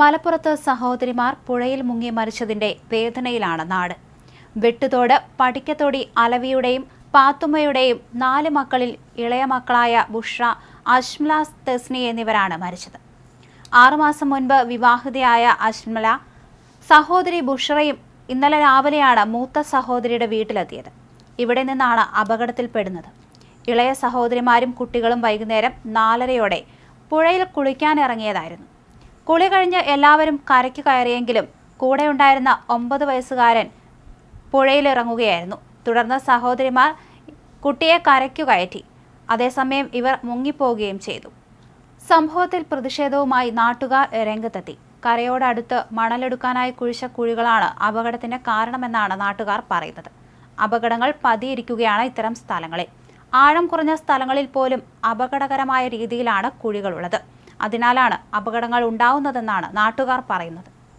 മലപ്പുറത്ത് സഹോദരിമാർ പുഴയിൽ മുങ്ങി മരിച്ചതിന്റെ വേദനയിലാണ് നാട്. വെട്ടുതോട് പടിക്കത്തോടി അലവിയുടെയും പാത്തുമ്മയുടെയും നാല് മക്കളിൽ ഇളയ മക്കളായ ബുഷ്ര അഷ്മലാസ് തെസ്നി എന്നിവരാണ് മരിച്ചത്. ആറുമാസം മുൻപ് വിവാഹിതയായ അഷ്മല സഹോദരി ബുഷ്രയും ഇന്നലെ രാവിലെയാണ് മൂത്ത സഹോദരിയുടെ വീട്ടിലെത്തിയത്. ഇവിടെ നിന്നാണ് അപകടത്തിൽപ്പെടുന്നത്. ഇളയ സഹോദരിമാരും കുട്ടികളും വൈകുന്നേരം നാലരയോടെ പുഴയിൽ കുളിക്കാനിറങ്ങിയതായിരുന്നു. കുളി കഴിഞ്ഞ് എല്ലാവരും കരയ്ക്ക് കയറിയെങ്കിലും കൂടെ ഉണ്ടായിരുന്ന ഒമ്പത് വയസ്സുകാരൻ പുഴയിലിറങ്ങുകയായിരുന്നു. തുടർന്ന് സഹോദരിമാർ കുട്ടിയെ കരയ്ക്കു കയറ്റി. അതേസമയം ഇവർ മുങ്ങിപ്പോവുകയും ചെയ്തു. സംഭവത്തിൽ പ്രതിഷേധവുമായി നാട്ടുകാർ രംഗത്തെത്തി. കരയോടടുത്ത് മണലെടുക്കാനായി കുഴിച്ച കുഴികളാണ് അപകടത്തിന്റെ കാരണമെന്നാണ് നാട്ടുകാർ പറയുന്നത്. അപകടങ്ങൾ പതിയിരിക്കുകയാണ് ഇത്തരം സ്ഥലങ്ങളിൽ. ആഴം കുറഞ്ഞ സ്ഥലങ്ങളിൽ പോലും അപകടകരമായ രീതിയിലാണ് കുഴികളുള്ളത്. അതിനാലാണ് അപകടങ്ങൾ ഉണ്ടാവുന്നതെന്നാണ് നാട്ടുകാർ പറയുന്നത്.